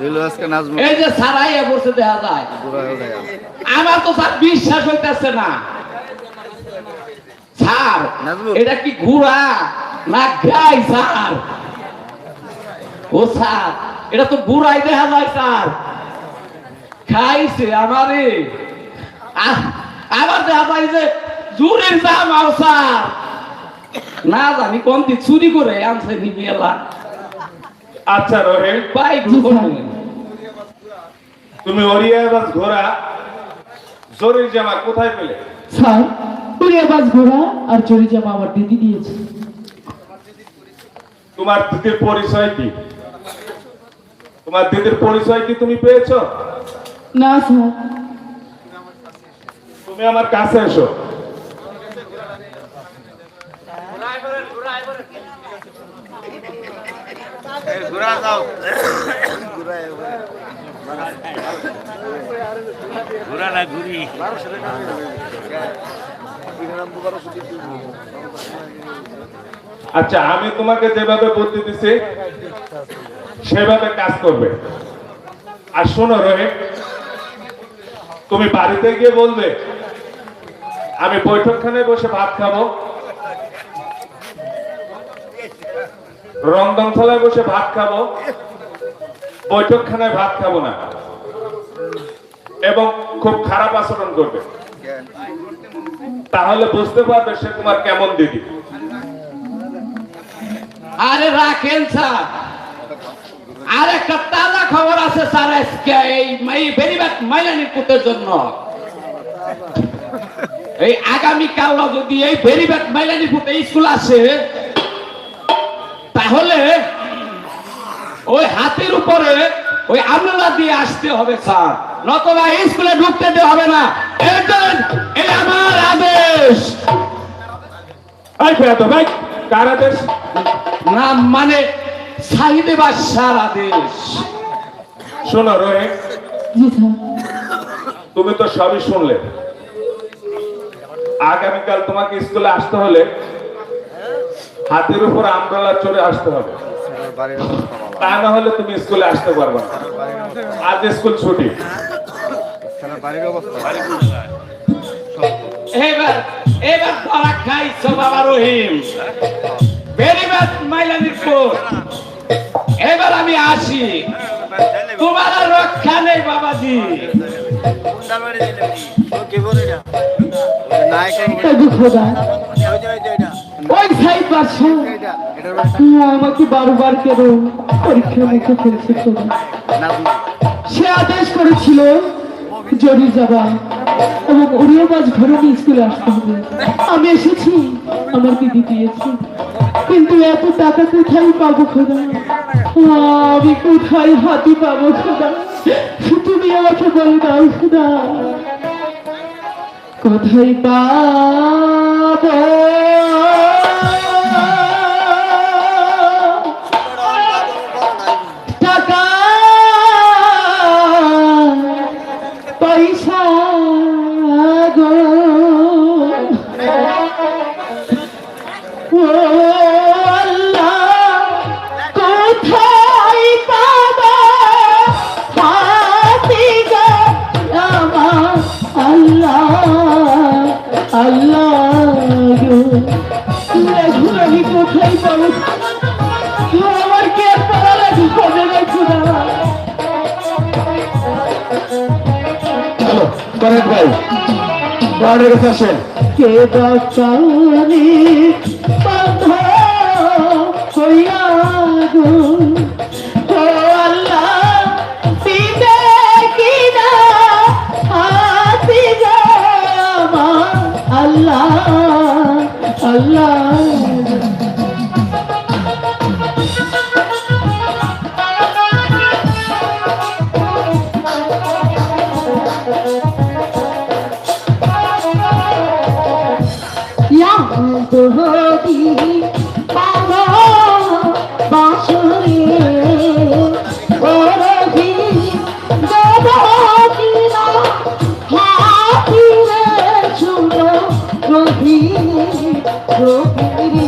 দিল এই যে সারাইয়া বসে দেখা যায়। পুরা যায় আমার তো স্যার বিশ্বাস হইতেছে না। স্যার এটা কি ঘোড়া না গাই স্যার। ও স্যার এটা তো ঘোড়াই দেখা যায় স্যার। খাইছে আমারে। আবার দেখা যায় যে জুরের দাম আও স্যার। না জানি কোন চুরি করে আনছে নিবি এলা আচ্ছা রোহিত বাইক তুমি ওরিয়াবাজ ঘোড়া জরির জামা কোথায় পেলে? স্যার উড়িয়াবাজ ঘোড়া আর চড়ি জামা আমার দিদি দিয়েছে। তোমার দিদির পরিচয় কি? তোমার দিদির পরিচয় কি তুমি পেয়েছ? না স্যার। তুমি আমার কাছে এসো। ঘুরা যাও ঘুরা না ঘুরি আচ্ছা আমি তোমাকে যেভাবে বুদ্ধি দিছি সেভাবে কাজ করবে। আর শোনো রোহিত তুমি বাড়িতে গিয়ে বলবে আমি বৈঠকখানে বসে ভাত খাব। রন্ধনশালায় বসে ভাত খাব, বৈঠকখানায় ভাত খাব না। এবং খুব খারাপ আচরণ করবে। তাহলে বুঝতে পারবে সে তোমার কেমন দিদি। আরে রাখেন স্যার। আর একটা তাজা খবর আছে স্যার, আজকে এই বেরিবাদ মাইলানির পুতের জন্য। এই আগামী কাল যদি এই ভেরি বেরিবাদ মাইলানির পুতে স্কুল আসে তাহলে ওই হাতের উপরে ওই আমলা দিয়ে আসতে হবে স্যার। নতুবা এই স্কুলে ঢুকতে দেওয়া হবে না। এই আমার আদেশ। ভাই কার আদেশ? না মানে সাহিদে বাদশার আদেশ। শোনো রোহিত তুমি তো সবই শুনলে। আগামীকাল তোমাকে স্কুলে আসতে হলে হাতের উপর আমরালা চড়ে আসতে হবে। তা না হলে তুমি স্কুলে আসতে পারবে না। আজ স্কুল ছুটি। এখানে বাড়ির অবস্থা এবার এবার ধরা খাইছ বাবা রহিম। বেরিবাদ মাইলানির কোট এবার আমি আসি। তোমার রক্ষা নেই বাবাজি। খোদা ওই সাইড বাদশাহ আমাকে বারবার কেন পরীক্ষার মুখে ফেলছে সে আদেশ করেছিল জরি যাবা এবং উড়িয়াবাজ ঘরে নিয়ে স্কুলে আসতে হবে। আমি এসেছি আমার দিদি দিয়েছে। কিন্তু এত টাকা কোথায় পাবো খোদা? আমি কোথায় হাতি পাবো খোদা? তুমি আমাকে বলে দাও খোদা। কোথায় পাবো আল্লাহ। গো লেখু আমি কোথায় পাবো আমার কে পালা খোঁজে রেখো না করেন ভাই গার্ডের কাছে আসেন। কে বাঁচানি বন্ধ হইয়া গো। রোহিণী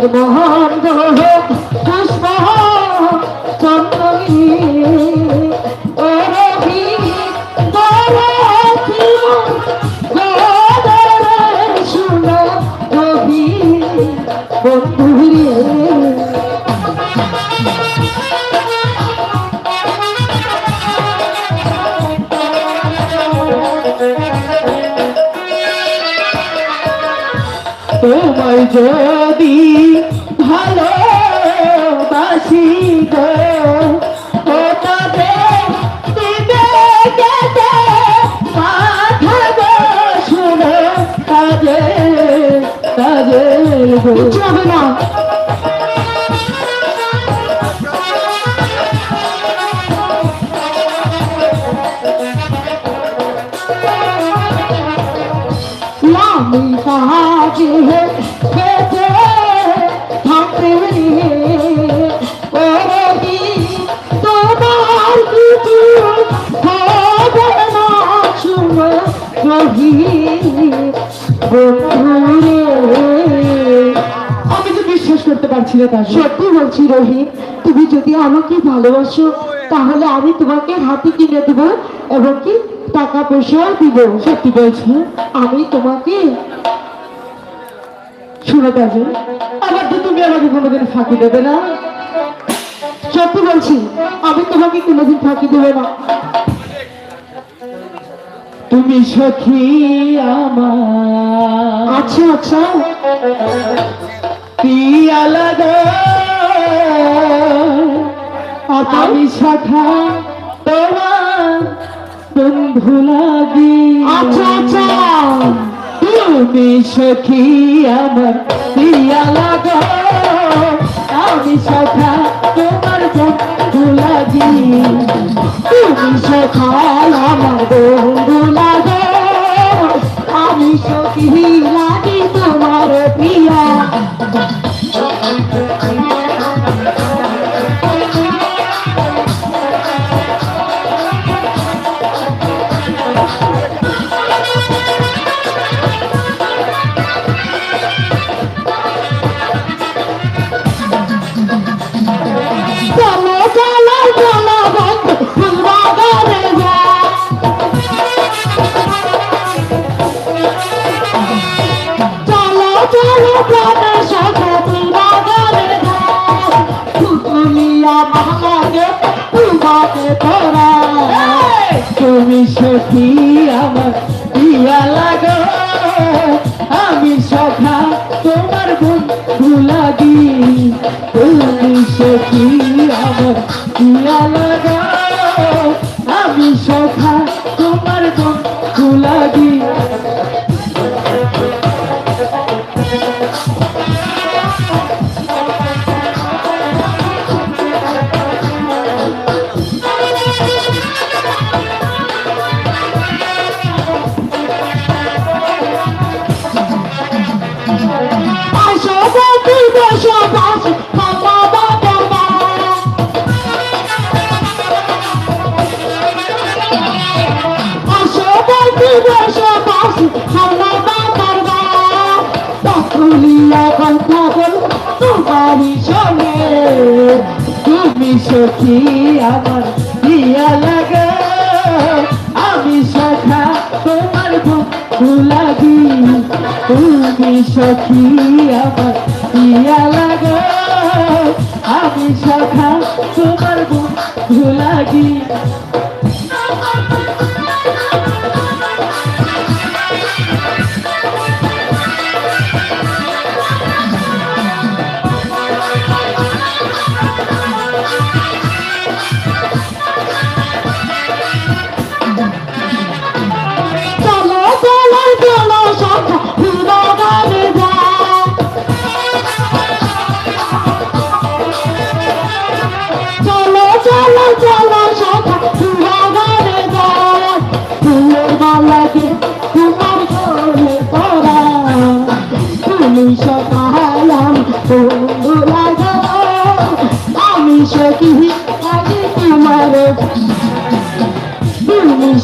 গ্রহ পুষ্প তোমায় যদি ভালো বাসি কাজে কাজে গো না। আমি তো বিশ্বাস করতে পারছি না তার সত্যি বলছি রোহিত তুমি যদি আমাকে ভালোবাসো তাহলে আমি তোমাকে হাতে কিনে দেব এবং কি টাকা পয়সাও দিব। সত্যি বলছি। আমি তোমাকে শুনে কাজে আবার তো তুমি আমাকে কোনোদিন ফাঁকি দেবে না। সত্যি বলছি আমি তোমাকে কোনোদিন ফাঁকি দেবে না। তুমি সখী আমার। আচ্ছা আচ্ছা। পিয়া লাগো আমি শাখা তোমার বন্ধু লাগি। আচ্ছা আচ্ছা। তুমি সখী আমার দিয়া লাগো। আমি সখা তোমার বন্ধু লাগি। তুমি শাখা আমার বন্ধু লাগো। আমি সখী লাগি তোমার গুণ লাগি তুমি সখী আমার পিয়া কথা বল তোমারই সঙ্গে। তুমি সখী আমার দিয়া লাগে। আমি সখা, তোমার লাগি। তুমি সখী আমার দিয়া লাগে। আমি সখা, তোমার লাগি।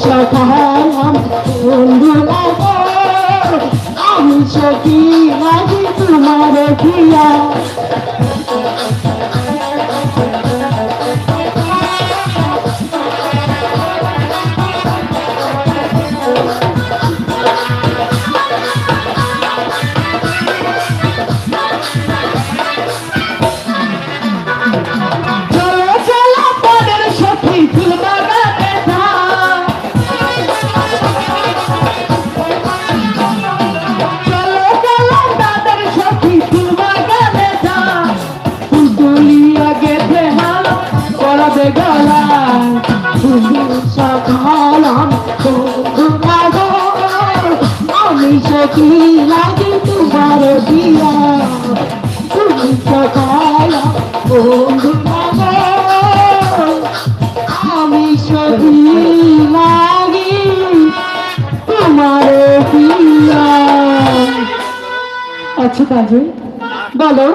সকালাম বন্ধু নগর আমি সখী লাগি তোমার প্রিয়া আমি সখী লাগি তোমার দিয়া তুমি বন্ধু আমি সখী লাগি তোমার দিয়া আচ্ছা বলো